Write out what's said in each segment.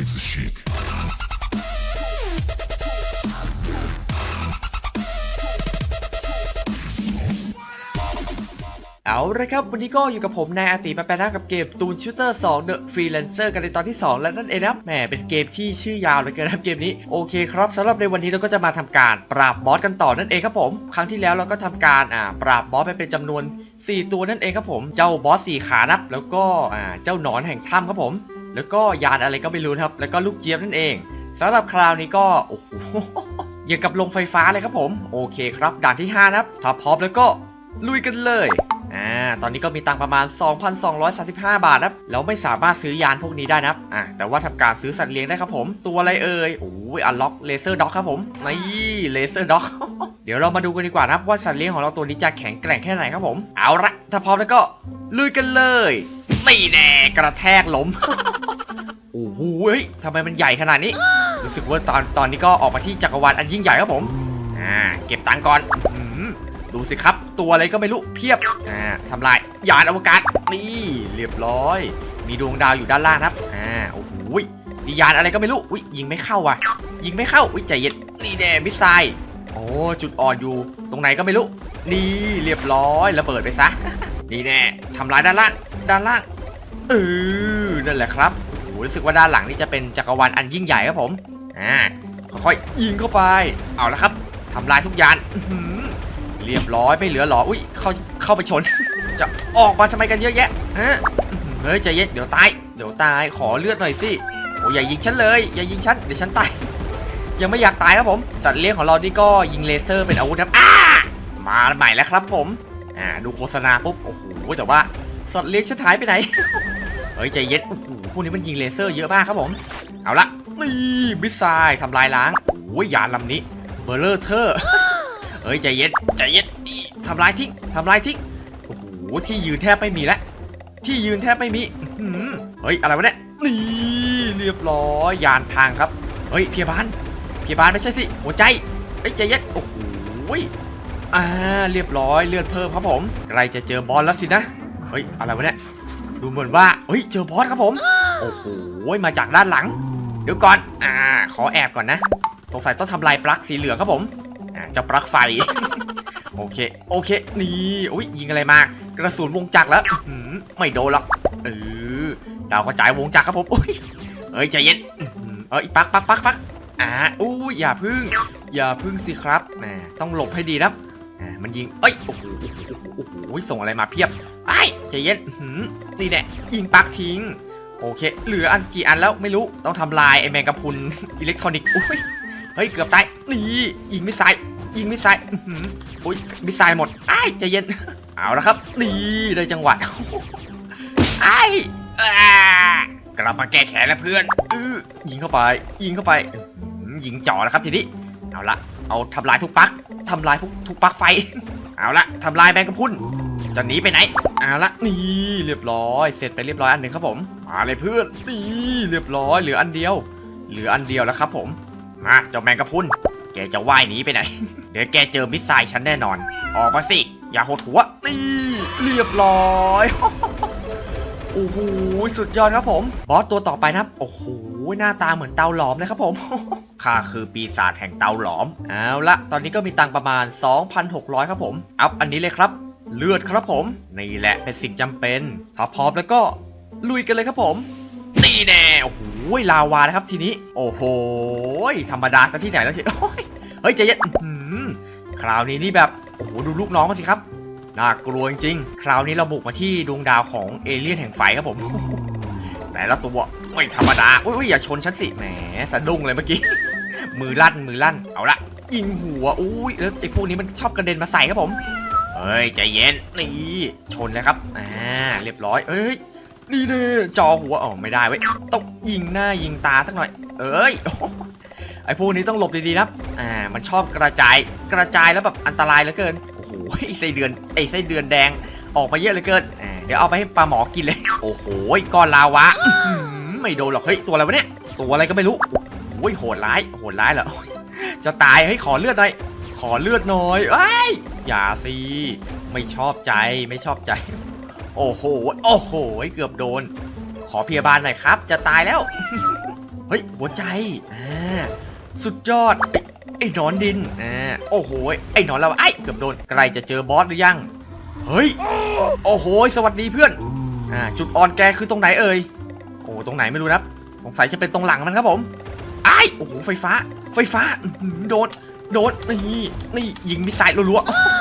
razor chic. เอาละครับ วันนี้ก็อยู่กับผมนายอาติมาแปลน้ากับเกมตูนชูเตอร์2 The Freelancer กันในตอนที่ 2 แล้วนั่นเองนะครับแหมเป็นเกมที่ชื่อยาวเหลือเกินนะครับเกมนี้โอเคครับสำหรับในวันนี้เราก็จะมาทำการปราบบอสกันต่อนั่นเองครับผม ครั้งที่แล้วเราก็ทำการอ่าปราบบอสไปเป็นจำนวน 4 ตัวนั่นเองครับผม เจ้าบอสสี่ขานับ แล้วก็อ่าเจ้าหนอนแห่งถ้ำครับผม แล้วก็ยานอะไรก็ไม่รู้ครับ แล้วก็ลูกเจี๊ยบนั่นเองสำหรับคราวนี้ก็โอ้โหอย่างกับลงไฟฟ้าเลยครับผม โอเคครับด่านที่ 5 นะครับ ถ้าพร้อมแล้วก็ลุยกันเลยอ่าตอนนี้ก็มีตังประมาณ 2,235 บาทนะครับแล้วไม่สามารถซื้อยานพวกนี้ได้นะครับอ่าแต่ว่าทำการซื้อสัตว์เลี้ยงได้ครับผม ตัวอะไรเอ่ยโอ้ยอันล็อกเลเซอร์ด็อกครับผมนี่เลเซอร์ด็อกเดี๋ยวเรามาดูกันดีกว่านะครับว่าสัตว์เลี้ยงของเราตัวนี้จะแข็งแกร่งแค่ไหนครับผม เอาละถ้าพร้อมแล้วก็ลุยกันเลย นี่แน่กระแทกล้ม โอ้โหเฮ้ยทำไมมันใหญ่ขนาดนี้ รู้สึกว่าตอนตอนนี้ก็ออกมาที่จักรวาลอันยิ่งใหญ่ครับผม อ่า เก็บตังค์ก่อนอื้อหือดูสิครับ ตัวอะไรก็ไม่รู้เพียบ อ่าทำลายยานอวกาศ นี่เรียบร้อย มีดวงดาวอยู่ด้านล่างครับ อ่า โอ้โหยนี่ยานอะไรก็ไม่รู้ อุ้ยยิงไม่เข้าว่ะ ยิงไม่เข้า อุ้ยใจเย็น นี่แน่มิสไซล์ โอ้จุดอ่อนอยู่ ตรงไหนก็ไม่รู้ นี่เรียบร้อยระเบิดไปซะ นี่แน่ทำลายด้านล่าง ด้านล่าง เออนั่นแหละครับโอ้รู้สึกว่าด้านหลังนี่จะเป็นจักรวาลอันยิ่งใหญ่ครับผมอ่าค่อยๆยิงเข้าไป เอาละครับทำลายทุกอย่างเรียบร้อยไม่เหลือหรออุ้ยเข้าเข้าไปชน จะออกมาทำไมกันเยอะแยะฮะเฮ้ยใจเย็นเดี๋ยวตายเดี๋ยวตายขอเลือดหน่อยสิโอ้ยอย่ายิงฉันเลยอย่ายิงฉันเดี๋ยวฉันตายยังไม่อยากตายครับผม สัตว์เลี้ยงของเรานี่ก็ยิงเลเซอร์เป็นอาวุธครับอ้ามาใหม่แล้วครับผมอ่าดูโฆษณาปุ๊บโอ้โหแต่ว่าสัตว์เลี้ยงฉันหายไปไหน ฮ้ยใจเย็นโอ้โหพวกนี้มันยิงเลเซอร์เยอะมากครับผม เอาละนี่มิสไซล์ทำลายล้างโอ้ยยานลำนี้เบอร์เลอร์เทอร์เฮ้ยใจเย็นใจเย็นนี่ทำลายทิ้งทำลายทิ้งโอ้โหที่ยืนแทบไม่มีแล้วที่ยืนแทบไม่มีเฮ้ยอะไรวะเนี่ยนี่เรียบร้อยยานพังครับเฮ้ยพยาบาลพยาบาลไม่ใช่สิหัวใจเฮ้ยใจเย็นโอ้โหอ่าเรียบร้อยเลือดเพิ่มครับผมใกล้จะเจอบอลแล้วสินะเฮ้ยอะไรวะเนี่ย ดูเหมือนว่าเฮ้ยเจอบอสครับผม โอ้โหมาจากด้านหลัง เดี๋ยวก่อน อ่า ขอแอบก่อนนะสงสัยต้องทำลายปลั๊กสีเหลืองครับผมอ่าเจะปลั๊กไฟ โอเค โอเค นี่อุ้ยยิงอะไรมากระสุนวงจักรแล้วอื้อหือไม่โดนหรอกเออดาวกระจายวงจักรครับผมอุ้ยเอ้ยใจเย็นอื้อหือเอ้ยปลั๊กปลั๊กปลั๊กปลั๊กอ่าอู้ยอย่าพึ่ง อย่าพึ่งสิครับแหมต้องหลบให้ดีนะอ่า มันยิง เอ้ย โอ้โห โอ้โห ส่งอะไรมาเพียบ ไอ้ยใจเย็นหือนี่แหละยิงปักทิ้ง โอเค เหลืออันกี่อันแล้วไม่รู้ ต้องทำลายไอแมงกะพุนอิเล็กทรอนิกส์อุ้ย เฮ้ย เกือบตาย นี่ยิงมิสไซล์ยิงมิสไซล์อื้อหืออุ้ย มิสไซล์หมด ไอ้ยใจเย็น เอาละครับ นี่ได้จังหวะ ไอ้ยอ่ากลับมาแก้แค้นแล้วเพื่อน อื้อยิงเข้าไป ยิงเข้าไป ยิงจ่อแล้วครับทีนี้ เอาละเอาทำลายทุกปลั๊กทำลายทุกทุกปลั๊กไฟ เอาละทำลายแมงกะพรุนจะหนีไปไหนเอาละนี่เรียบร้อย เสร็จไปเรียบร้อยอันหนึ่งครับผมมาเลยเพื่อนนี่เรียบร้อยเหลืออันเดียว เหลืออันเดียวแล้วครับ ผมมาเจ้าแมงกะพรุนแกจะว่ายหนีไปไหน เดี๋ยวแกเจอมิสไซล์ฉันแน่นอน ออกมาสิ อย่าหดหัวนี่เรียบร้อย โอ้โหสุดยอดครับผม บอสตัวต่อไปนะครับ โอ้โหหน้าตาเหมือนเตาหลอมเลยครับผมข้าคือปีศาจแห่งเตาหลอม เอาละตอนนี้ก็มีตังประมาณ 2,600 ครับผม อัพอันนี้เลยครับ เลือดครับผม นี่แหละเป็นสิ่งจำเป็น ถ้าพร้อมแล้วก็ลุยกันเลยครับผม นี่แน่ โอ้โห ลาวานะครับทีนี้ โอ้โห ธรรมดาซะที่ไหนแล้วทีโอ้ยเฮ้ยใจเย็นคราวนี้นี่แบบ โอ้โห ดูลูกน้องมาสิครับ น่ากลัวจริงๆคราวนี้เราบุกมาที่ดวงดาวของเอเลี่ยนแห่งไฟครับผม แต่ละตัวไม่ธรรมดาอุ้ยอุ้ยอย่าชนฉันสิ แหมสะดุ้งเลยเมื่อกี้ มือลั่นมือลั่น เอาละยิงหัว อุ้ยแล้วไอ้พวกนี้มันชอบกระเด็นมาใส่ครับผม เฮ้ยใจเย็น นี่ ชนเลยครับ อ่า เรียบร้อย เอ้ย นี่เน่จอหัวอ๋อไม่ได้เว้ย ต้องยิงหน้ายิงตาสักหน่อย เอ้ยไอ้พวกนี้ต้องหลบดีๆนะ อ่า มันชอบกระจาย กระจายแล้วแบบอันตรายเหลือเกิน โอ้โหไอ้ไส้เดือนไอ้ไส้เดือนแดงออกมาเยอะเหลือเกินอ่าเดี๋ยวเอาไปให้ปลาหมอกินเลย โอ้โหก้อนลาวะอื้อหือไม่โดนหรอกเฮ้ยตัวอะไรวะเนี่ยตัวอะไรก็ไม่รู้โอ้ยโหดร้ายโหดร้ายเหรอจะตายเฮ้ยขอเลือดหน่อยขอเลือดหน่อยเอ้ยอย่าสิไม่ชอบใจไม่ชอบใจ โอ้โหโอ้โหเกือบโดน ขอพยาบาลหน่อยครับ จะตายแล้ว เฮ้ยหัวใจอ่าสุดยอดไอ้ ไอ้หนอนดินอ่าโอ้โหไอ้หนอนเราไอ้เกือบโดนใกล้จะเจอบอสหรือยัง เฮ้ย โอ้โห สวัสดีเพื่อนอ่าจุดอ่อนแกคือตรงไหนเอ่ยโอ้ตรงไหนไม่รู้นะสงสัยจะเป็นตรงหลังมันครับผมไอ้โอ้โหไฟฟ้า ไฟฟ้าโดนโดนนี่นี่ยิงมิสไซล์รัว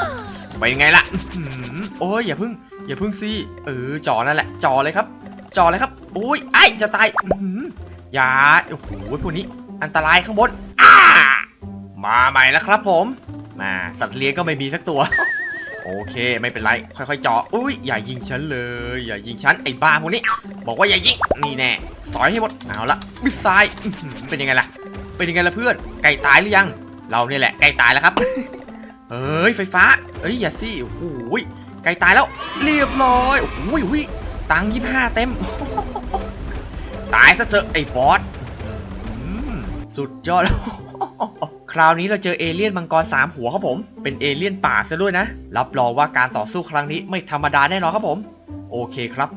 ๆไปยังไงล่ะโอ้ยอย่าพึ่ง อย่าพึ่งสิเออจอนั่นแหละจอเลยครับจอเลยครับโอ้ยไอ้จะตายอย่าโอ้โหพวกนี้อันตรายข้างบน มาใหม่แล้วครับผมมาสัตว์เลี้ยงก็ไม่มีสักตัว โอเคไม่เป็นไร ค่อยๆเจาะอุ้ยอย่ายิงฉันเลย อย่ายิงฉันไอ้บ้าพวกนี้ บอกว่าอย่ายิงนี่แน่สอยให้หมดเอาละมิสไซล์เป็นยังไงล่ะ เป็นยังไงล่ะเพื่อนไก่ตายหรือยัง เราเนี่ยแหละไก่ตายแล้วครับเฮ้ยไฟฟ้าเอ้ยอย่าสิโอ้โหยไก่ตายแล้ว เรียบร้อยโอ้โหยอุ้ยตังยี่ห้าเต็ม ตายซะเถอะไอ้บอสอืมสุดยอด คราวนี้เราเจอเอเลี่ยนมังกรสามหัวครับผม เป็นเอเลี่ยนป่าซะด้วยนะ รับรองว่าการต่อสู้ครั้งนี้ไม่ธรรมดาแน่นอนครับผม โอเคครับ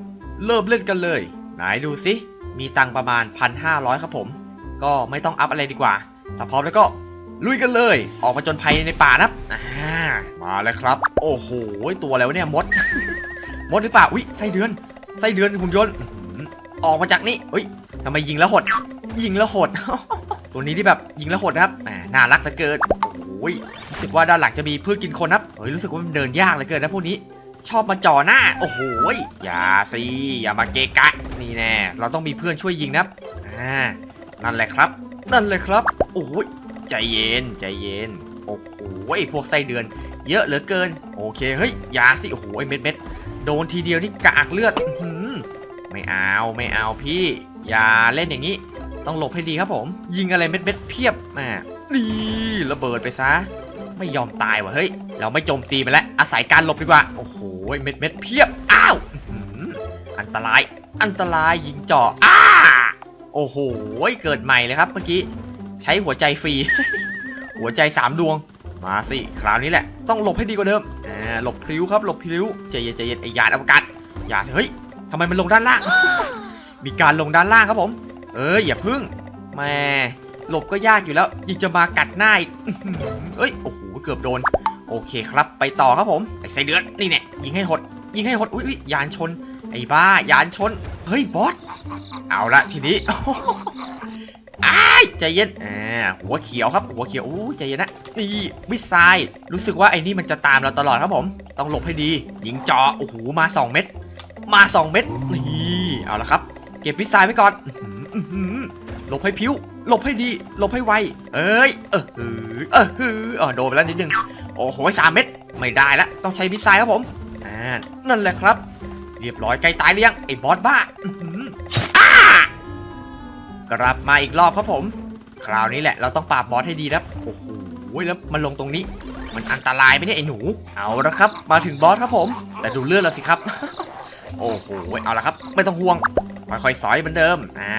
เริ่มเล่นกันเลย ไหนดูสิ มีตังประมาณ 1,500 ครับผม ก็ไม่ต้องอัพอะไรดีกว่า ถ้าพร้อมแล้วก็ลุยกันเลย ออกมาจนภัยในป่านะมาแล้วครับ โอ้โห ตัวอะไรวเนี่ยมด มดหรือเปล่า อุ้ยไส้เดือน ไส้เดือนหุ่นยนต์ออกมาจากนี่เฮ้ยทำไมยิงแล้วหด ยิงแล้วหด ตัวนี้ที่แบบยิงแล้วหดนะครับ น่ารักเหลือเกินโอ้ยรู้สึกว่าด้านหลังจะมีพืชกินคนนะครับเฮ้ยรู้สึกว่ามันเดินยากเหลือเกินนะพวกนี้ ชอบมาจ่อหน้า โอ้โหยอย่าสิอย่ามาเกะกะนี่แน่เราต้องมีเพื่อนช่วยยิงนะอ่านั่นแหละครับ นั่นเลยครับโอ้ยใจเย็นใจเย็นโอ้โหพวกไส้เดือน เยอะเหลือเกิน โอเคเฮ้ยอย่าสิโอ้โหเม็ดเม็ดโดนทีเดียวนี่กากเลือดอืไม่เอาไม่เอาพี่ อย่าเล่นอย่างนี้ ต้องหลบให้ดีครับผม ยิงอะไรเม็ดเม็ดเพียบอ่า นี่ระเบิดไปซะ ไม่ยอมตายว่ะเฮ้ย เราไม่โจมตีมันแล้วอาศัยการหลบดีกว่า โอ้โห เม็ดเม็ดเพียบ อ้าวอันตราย อันตรายยิงเจาะอ้า โอ้โห เกิดใหม่เลยครับเมื่อกี้ ใช้หัวใจฟรี หัวใจสามดวง มาสิ คราวนี้แหละ ต้องหลบให้ดีกว่าเดิมอ่าหลบพลิ้วครับ หลบพลิ้วใจเย็นใจเย็นไอ้ยานอวกาศอย่าเฮ้ยทำไมมันลงด้านล่าง มีการลงด้านล่างครับผม เอ้ยอย่าพึ่งแม่ หลบก็ยากอยู่แล้วยังจะมากัดหน้าอีกเอ้ยโอ้โหเกือบโดน โอเคครับ ไปต่อครับผมไอ้ไส้เดือนนี่เนี่ยยิงให้หด ยิงให้หดอุ้ยยานชน ไอ้บ้ายานชน เฮ้ยบอสเอาละทีนี้อ้ายใจเย็นอ่าหัวเขียวครับ หัวเขียวอู้ใจเย็นนะนี่มิสไซล์รู้สึกว่าไอ้นี่มันจะตามเราตลอดครับผม ต้องหลบให้ดี ยิงจอโอ้โหมาสองเม็ดมาสองเม็ดนี่เอาละครับ เก็บมิสไซล์ไว้ก่อนอื้อหืออื้อหือหลบให้พิ้ว หลบให้ดีหลบให้ไวเอ้ยเออหือเออหือเออโดนไปแล้วนิดนึงโอ้โหสามเม็ดไม่ได้ละต้องใช้มิสไซล์ครับผมอ่านั่นแหละครับ เรียบร้อยใกล้ตายหรือยังไอ้บอสบ้ากลับมาอีกรอบครับผม คราวนี้แหละเราต้องปราบบอสให้ดีนะโอ้โหแล้วมันลงตรงนี้ มันอันตรายไหมเนี่ยไอ้หนู เอาละครับ มาถึงบอสครับผม แต่ดูเลือดเราสิครับ โอ้โหเอาละครับ ไม่ต้องห่วง ค่อยๆสอยเหมือนเดิม อ่า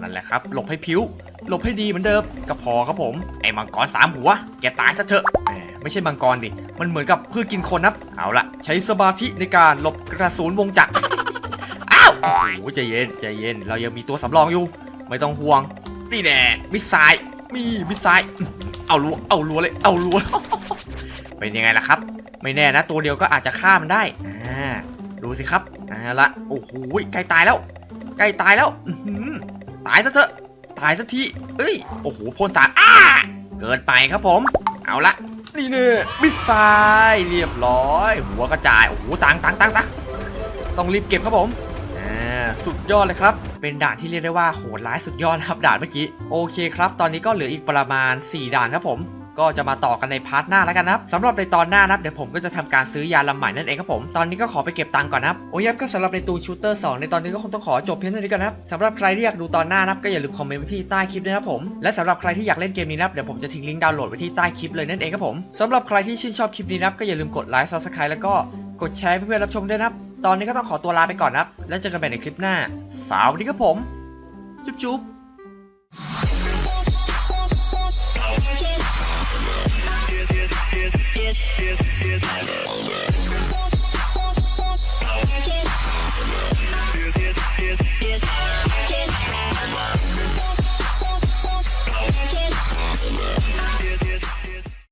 นั่นแหละครับ หลบให้ผิว หลบให้ดีเหมือนเดิม ก็พอครับผม ไอ้มังกรสามหัว แกตายซะเถอะแหมไม่ใช่มังกรดิ มันเหมือนกับพืชกินคนนับเอาละใช้สมาธิในการหลบกระสุนวงจักร อ้าว โอ้โหใจเย็น ใจเย็น เรายังมีตัวสำรองอยู่ ไม่ต้องห่วง นี่แน่มิสไซล์มีมิสไซล์เอาลัว เอาลัวเลย เอาลัว เป็นยังไงล่ะครับ ไม่แน่นะ ตัวเดียวก็อาจจะฆ่ามันได้ อ่า ดูสิครับเอาละ โอ้โห ใกล้ตายแล้ว ใกล้ตายแล้วตายซะเถอะ ตายสักทีเอ้ย โอ้โหพ่นสารอ้าเกินไปครับผม เอาละ นี่เนี่ยมิสไซล์เรียบร้อย หัวกระจาย โอ้โห ตังตังตังตังต้องรีบเก็บครับผมอ่าสุดยอดเลยครับ เป็นด่านที่เรียกได้ว่าโหดร้ายสุดยอดครับด่านเมื่อกี้ โอเคครับ ตอนนี้ก็เหลืออีกประมาณ 4 ด่านครับผม ก็จะมาต่อกันในพาร์ทหน้าแล้วกันนะครับสำหรับในตอนหน้านะครับเดี๋ยวผมก็จะทำการซื้อยาลำใหม่นั่นเองครับผมตอนนี้ก็ขอไปเก็บตังค์ก่อนนะครับโอ้ยครับก็สำหรับในตูนชูเตอร์2ในตอนนี้ก็คงต้องขอจบเพียงเท่านี้กันนะครับสำหรับใครที่อยากดูตอนหน้านะครับก็อย่าลืมคอมเมนต์ไว้ที่ใต้คลิปด้วยครับผมและสำหรับใครที่อยากเล่นเกมนี้นะครับเดี๋ยวผมจะทิ้งลิงก์ดาวน์โหลดไว้ที่ใต้คลิปเลยนั่นเองครับผมสำหรับใครที่ชื่นชอบคลิปนี้นะครับก็อย่าลืมกดไลค์ซับสไครต์แล้วก็กดแชร์เพื่อนๆรับชมด้วยนะครับตอนนี้ก็ต้องขอตัวลาไปก่อนนะครับแล้วเจอกันใหม่ในคลิปหน้าสวัสดีครับผมจุ๊บ